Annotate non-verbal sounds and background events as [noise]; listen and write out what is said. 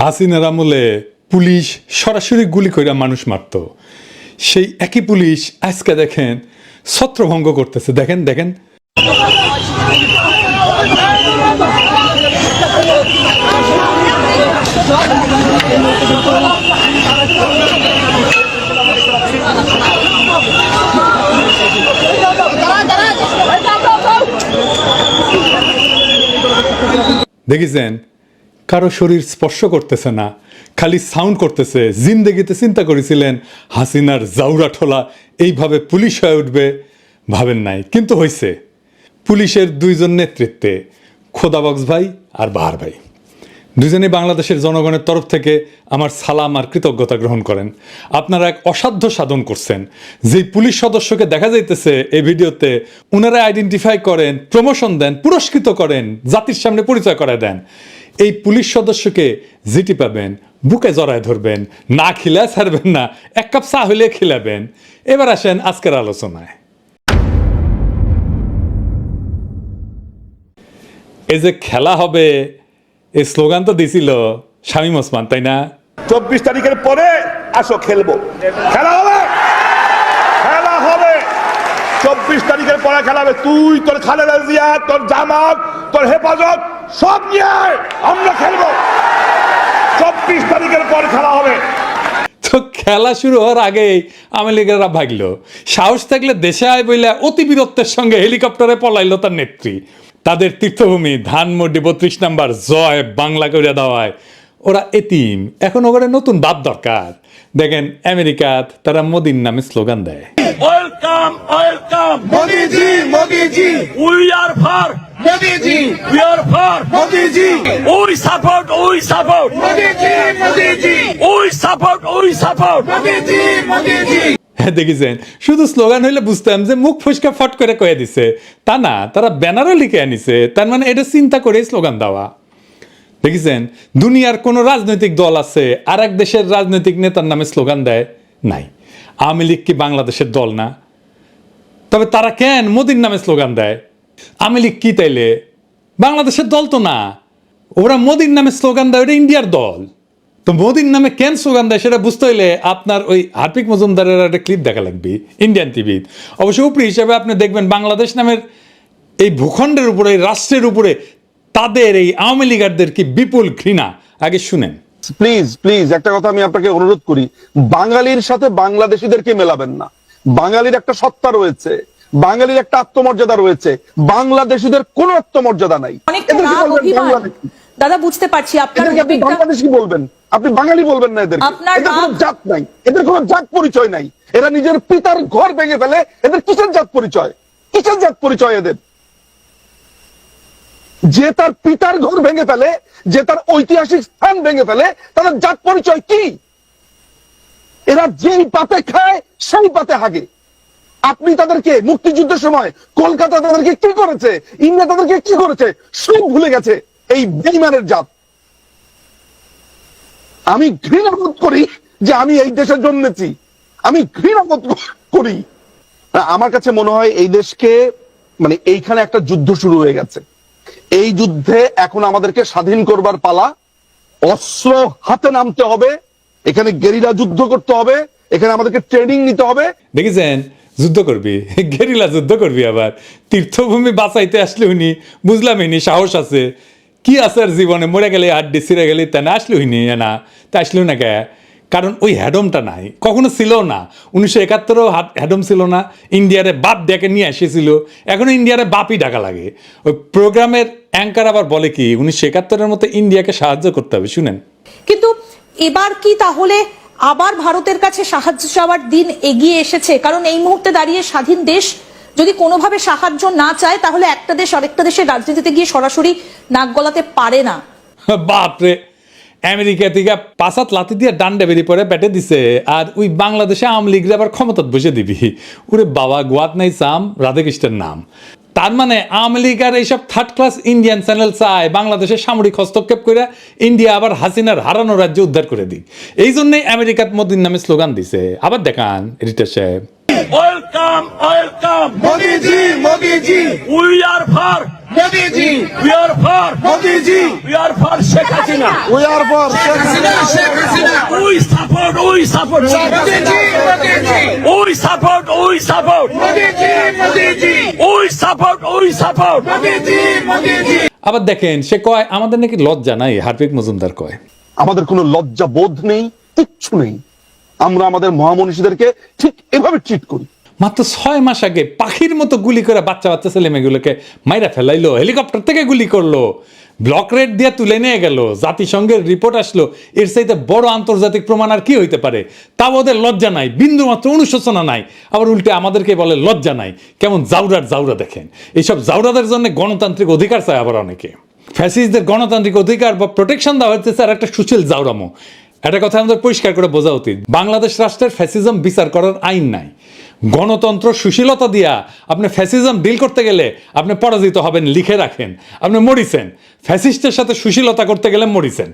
হাসিনার আমলে পুলিশ সরাসরি গুলি করে মানুষ মারত। সেই একই পুলিশ আজকে দেখেন ছত্রভঙ্গ করতেছে। দেখেন দেখেন। দেখেছেন কারও শরীর স্পর্শ করতেছে না, খালি সাউন্ড করতেছে, জিন্দেগিতে চিন্তা করেছিলেন, হাসিনার জাউরা ঠোলা এইভাবে পুলিশ হয়ে উঠবে ভাবেন নাই। কিন্তু হয়েছে পুলিশের দুইজন নেতৃত্বে, খোদাবক্স ভাই আর বাহার ভাই। দুজনেই বাংলাদেশের জনগণের তরফ থেকে আমার সালাম আর কৃতজ্ঞতা গ্রহণ করেন। আপনারা এক অসাধ্য সাধন করছেন। যেই পুলিশ সদস্যকে দেখা যাইতেছে এই ভিডিওতে ওনারা আইডেন্টিফাই করেন প্রমোশন দেন, পুরস্কৃত করেন, জাতির সামনে পরিচয় করে দেন। এই পুলিশ সদস্যকে জিটি পাবেন, বুকে জড়ায় ধরবেন, না খিলে ছাড়বেন না, এক কাপ চা হইলে খিলাবেন। এবার আসেন আজকের আলোচনায়। এই যে খেলা হবে এই স্লোগান তো দিছিল শামীম ওসমান, তাই না? চব্বিশ তারিখের পরে আসো, খেলব। খেলা হবে! খেলা হবে! চব্বিশ তারিখের পরে খেলা হবে। তুই, তোর খালেদা জিয়া, তোর জামাত, তোর হেফাজত সব নিয়ে আমরা খেলব। চব্বিশ তারিখের পর খেলা হবে। তো খেলা শুরু হওয়ার আগেই আওয়ামী লীগেরা ভাগলো। সাহস থাকলে দেশে আয় বইলে অতি বীরত্বের সঙ্গে হেলিকপ্টারে পলাইলো তার নেত্রী। তাদের তীর্থভূমি ধানমন্ডি বত্রিশ নাম্বার জয় বাংলা করে দেওয়ায়। ওরা এতিম এখন ওখানে নতুন বাপ দরকার। দেখেন আমেরিকাত তারা মোদির নামে স্লোগান দেয়। ওয়েলকাম ওয়েলকাম হ্যাঁ, দেখিছেন? শুধু স্লোগান হইলে বুঝতাম যে মুখ ফুসকা ফট করে কয়ে দিছে। তা না তারা ব্যানারও লিখে আনিছে। তার মানে এটা চিন্তা করে স্লোগান দেওয়া। দেখিছেন? দুনিয়ার কোন রাজনৈতিক দল আছে আর এক দেশের রাজনৈতিক নেতার নামে স্লোগান দেয় নাই। আওয়ামী লীগ কি বাংলাদেশের দল না? তবে তারা কেন মোদির নামে স্লোগান দেয়? আওয়ামী লীগ কি তাইলে? বাংলাদেশের দল তো না। ওরা মোদির নামে স্লোগান দেয়, ওটা ইন্ডিয়ার দল। তো মোদির নামে কেন স্লোগান দেয় সেটা বুঝতে হইলে আপনার ওই হার্পিক মজুমদারের একটা ক্লিপ দেখা লাগবে ইন্ডিয়ান টিভি অবশ্য উপরি হিসাবে আপনি দেখবেন বাংলাদেশ নামের এই ভূখণ্ডের উপরে, এই রাষ্ট্রের উপরে তাদের এই আওয়ামী লীগারদের কি বিপুল ঘৃণা? আগে শুনেন। প্লিজ প্লিজ একটা কথা আমি আপনাকে অনুরোধ করি। বাঙালির সাথে বাংলাদেশিদেরকে মেলাবেন না। বাঙালির একটা সত্তা রয়েছে। বাঙালির একটা আত্মমর্যাদা রয়েছে। বাংলাদেশিদের কোনো আত্মমর্যাদা নাই। দাদা বুঝতে পারছি আপনার বাংলাদেশি বলবেন? আপনি বাঙালি বলবেন না এদের এদের কোনো জাত নাই। এদের কোনো জাত পরিচয় নাই। এরা নিজের পিতার ঘর ভেঙে ফেলে। এদের কিসের জাত পরিচয়? কিসের জাত পরিচয় এদের? যে তার পিতার ঘর ভেঙে ফেলে যে তার ঐতিহাসিক স্থান ভেঙে ফেলে তাদের জাত পরিচয় কি? এরা যেই পাতে খায় সেই পাতে হাগে। আপনি তাদেরকে মুক্তিযুদ্ধের সময় কলকাতা তাদেরকে কি করেছে? ইন্ডিয়া তাদেরকে কি করেছে? সব ভুলে গেছে এই বেইমানের জাত। আমি ঘৃণা বোধ করি যে আমি এই দেশে জন্মেছি। আমি ঘৃণা বোধ করি। আমার কাছে মনে হয় এই দেশকে মানে এইখানে একটা যুদ্ধ শুরু হয়ে গেছে। এই যুদ্ধে এখন আমাদেরকে স্বাধীন করবার পালা। অস্ত্র হাতে নামতে হবে। এখানে গেরিলা যুদ্ধ করতে হবে। এখানে আমাদেরকে ট্রেনিং নিতে হবে। দেখেছেন? যুদ্ধ করবি? [laughs] গেরিলা যুদ্ধ করবি আবার? তীর্থভূমি বাঁচাইতে আসলে উনি, বুঝলাম ইনি সাহস আছে। কি আছে আর জীবনে? মরে গেলে আড্ডি, ছিঁড়ে গেলে তা না আসলে হইনি না। তা আসলেও না কে কারণ ওই হ্যাডমটা নাই, কখনো ছিল না। উনিশশো একাত্তরেও হ্যাডম ছিল না, ইন্ডিয়ারে বাপ ডেকে নিয়ে এসেছিল। এখনও ইন্ডিয়ারে বাপই ডাকা লাগে। ওই প্রোগ্রামের অ্যাঙ্কার আবার বলে কি, উনিশশো একাত্তরের মতো ইন্ডিয়াকে সাহায্য করতে হবে, শুনেন। কিন্তু এবার কি তাহলে আবার ভারতের কাছে সাহায্য চাওয়ার দিন এগিয়ে এসেছে। কারণ এই মুহূর্তে দাঁড়িয়ে স্বাধীন দেশ যদি কোনোভাবে সাহায্য না চায়, তাহলে একটা দেশ আরেকটা দেশের রাজনীতিতে গিয়ে সরাসরি নাক গলাতে পারে না। [laughs] বাপরে! আমেরিকা থেকে পাঁচাত লাতি দিয়ে ডান্ডে বেরিয়ে পরে পেটে দিছে। আর ওই বাংলাদেশে আওয়ামী লীগরা আবার ক্ষমতাত বসে দিবি। ওরে বাবা, গোয়াত নাই চাম রাধাকৃষ্ণের নাম। তার মানে আওয়ামী এইসব থার্ড ক্লাস ইন্ডিয়ান চ্যানেল চায় বাংলাদেশের সামরিক হস্তক্ষেপ করে ইন্ডিয়া আবার হাসিনার হারানো রাজ্য উদ্ধার করে দিক। এই জন্যই আমেরিকাত মোদির নামে স্লোগান দিছে। আবার দেখান এডিটার সাহেব। Sheikh Hasina support, we support. We support, we support. We support, we support. আবার দেখেন সে কয় আমাদের নাকি লজ্জা নাই হার্পিক মজুমদার কয় আমাদের কোনো লজ্জা বোধ নেই কিচ্ছু নেই আমরা আমাদের মহামনীষীদেরকে ঠিক এভাবে ট্রিট করি মাত্র ছয় মাস আগে পাখির মতো গুলি করে বাচ্চা বাচ্চা ছেলে মেয়েগুলোকে মাইরা ফেলাইলো হেলিকপ্টার থেকে গুলি করল। ব্লক রেড দিয়ে তুলে নিয়ে গেল, জাতিসংঘের রিপোর্ট আসলো, এর চাইতে বড় আন্তর্জাতিক প্রমাণ আর কি হইতে পারে? তাও ওদের লজ্জা নাই, বিন্দু মাত্র অনুশোচনা নাই, আবার উল্টে আমাদেরকে বলে লজ্জা নাই। কেমন জাউরার জাউরা দেখেন। এইসব জাউরাদের জন্য গণতান্ত্রিক অধিকার চায় আবার অনেকে। ফ্যাসিস্টদের গণতান্ত্রিক অধিকার বা প্রোটেকশন দেওয়া হচ্ছে আর একটা সুশীল জাউরামো। একটা কথা আমাদের পরিষ্কার করে বোঝা উচিত। বাংলাদেশ রাষ্ট্রের ফ্যাসিজম বিচার করার আইন নাই। গণতন্ত্র সুশীলতা দিয়া আপনি ফ্যাসিজম ডিল করতে গেলে আপনি পরাজিত হবেন, লিখে রাখেন। আপনি মরিছেন। ফ্যাসিস্টের সাথে সুশীলতা করতে গেলে মরিছেন।